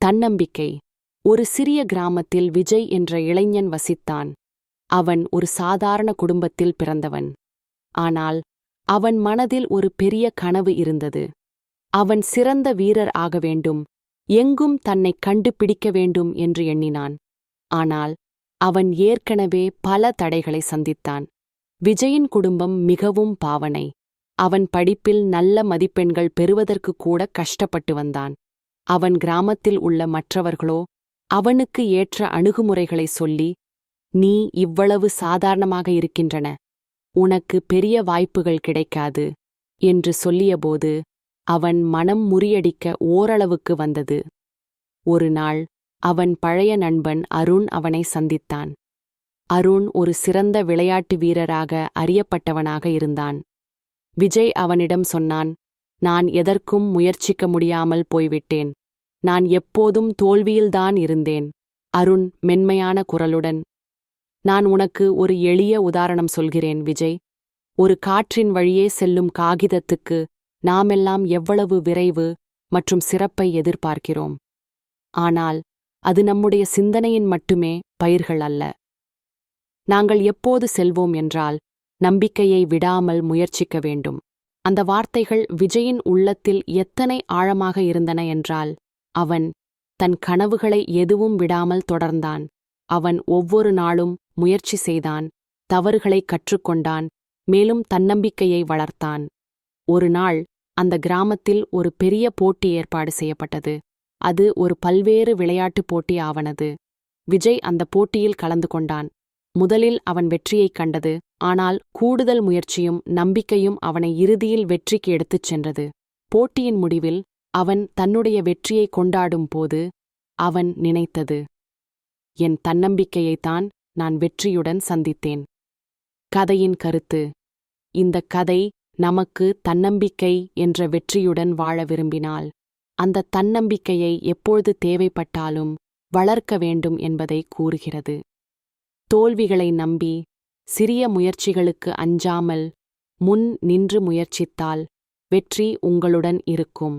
தன்னம்பிக்கை. ஒரு சிறிய கிராமத்தில் விஜய் என்ற இளைஞன் வசித்தான். அவன் ஒரு சாதாரண குடும்பத்தில் பிறந்தவன். ஆனால் அவன் மனதில் ஒரு பெரிய கனவு இருந்தது. அவன் சிறந்த வீரர் ஆக வேண்டும். எங்கும் தன்னை கண்டுபிடிக்க வேண்டும் என்று எண்ணினான். ஆனால் அவன் ஏற்கனவே பல தடைகளை சந்தித்தான். விஜயின் குடும்பம் மிகவும் பாவனை. அவன் படிப்பில் நல்ல மதிப்பெண்கள் பெறுவதற்கு கூட கஷ்டப்பட்டு வந்தான். அவன் கிராமத்தில் உள்ள மற்றவர்களோ அவனுக்கு ஏற்ற அணுகுமுறைகளை சொல்லி நீ இவ்வளவு சாதாரணமாக இருக்கின்றன. உனக்கு பெரிய வாய்ப்புகள் கிடைக்காது என்று சொல்லியபோது அவன் மனம் முறியடிக்க ஓரளவுக்கு வந்தது. ஒரு நாள் அவன் பழைய நண்பன் அருண் அவனை சந்தித்தான். அருண் ஒரு சிறந்த விளையாட்டு வீரராக அறியப்பட்டவனாக இருந்தான். விஜய் அவனிடம் சொன்னான் நான் எதற்கும் முயற்சிக்க முடியாமல் போய்விட்டேன். நான் எப்போதும் தோல்வியில்தான் இருந்தேன். அருண் மென்மையான குரலுடன் நான் உனக்கு ஒரு எளிய உதாரணம் சொல்கிறேன் விஜய். ஒரு காற்றின் வழியே செல்லும் காகிதத்துக்கு நாமெல்லாம் எவ்வளவு விரைவு மற்றும் சிறப்பை எதிர்பார்க்கிறோம். ஆனால் அது நம்முடைய சிந்தனையின் மட்டுமே பயிர்கள் அல்ல. நாங்கள் எப்போது செல்வோம் என்றால் நம்பிக்கையை விடாமல் முயற்சிக்க வேண்டும். அந்த வார்த்தைகள் விஜயின் உள்ளத்தில் எத்தனை ஆழமாக இருந்தன என்றால் அவன் தன் கனவுகளை எதுவும் விடாமல் தொடர்ந்தான். அவன் ஒவ்வொரு நாளும் முயற்சி செய்தான் தவறுகளை கற்றுக்கொண்டான் மேலும் தன்னம்பிக்கையை வளர்த்தான். ஒரு நாள் அந்த கிராமத்தில் ஒரு பெரிய போட்டி ஏற்பாடு செய்யப்பட்டது. அது ஒரு பல்வேறு விளையாட்டுப் போட்டி ஆவனது. விஜய் அந்த போட்டியில் கலந்து கொண்டான். முதலில் அவன் வெற்றியைக் கண்டது ஆனால் கூடுதல் முயற்சியும் நம்பிக்கையும் அவனை இறுதியில் வெற்றிக்கு எடுத்துச் சென்றது. போட்டியின் முடிவில் அவன் தன்னுடைய வெற்றியை கொண்டாடும் போது அவன் நினைத்தது என் தன்னம்பிக்கையைத்தான் நான் வெற்றியுடன் சந்தித்தேன். கதையின் கருத்து இந்த கதை நமக்கு தன்னம்பிக்கை என்ற வெற்றியுடன் வாழ விரும்பினால் அந்த தன்னம்பிக்கையை எப்பொழுது தேவைப்பட்டாலும் வளர்க்க வேண்டும் என்பதை கூறுகிறது. தோல்விகளை நம்பி சிறிய முயற்சிகளுக்கு அஞ்சாமல் முன் நின்று முயற்சித்தால் வெற்றி உங்களுடன் இருக்கும்.